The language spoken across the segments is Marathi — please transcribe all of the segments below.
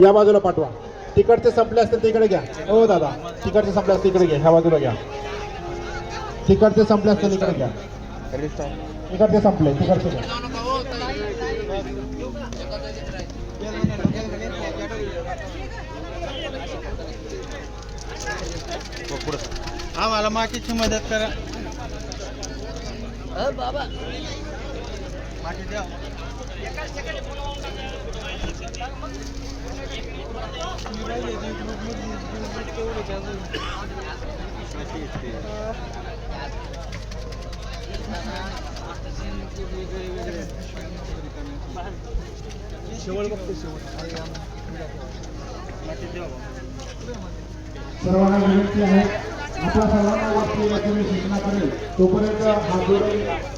या बाजूला पाठवा. तिकडचे संपले असतील तिकडे घ्या. हो दादा. तिकडचे संपले असतील तिकडे घ्या. ह्या बाजूला घ्या. तिकडचे संपले असतील इकडे घ्या. इकडचे संपले तिकडचे घ्या. आम्हाला मातीची मदत करा. द्या शेवट बघतो सर्वांना विनंती आहे. आपल्या सर्वांना वरती तुम्ही सूचना करेल. तोपर्यंत हा जोडून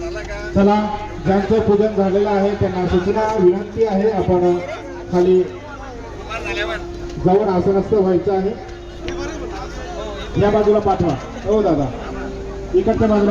चला ज्यांचं पूजन झालेलं आहे त्यांना सूचना विनंती आहे आपण खाली जाऊन आसनस्थ व्हायचं आहे. या बाजूला पाठवा. हो दादा. इकडच्या बाजूला.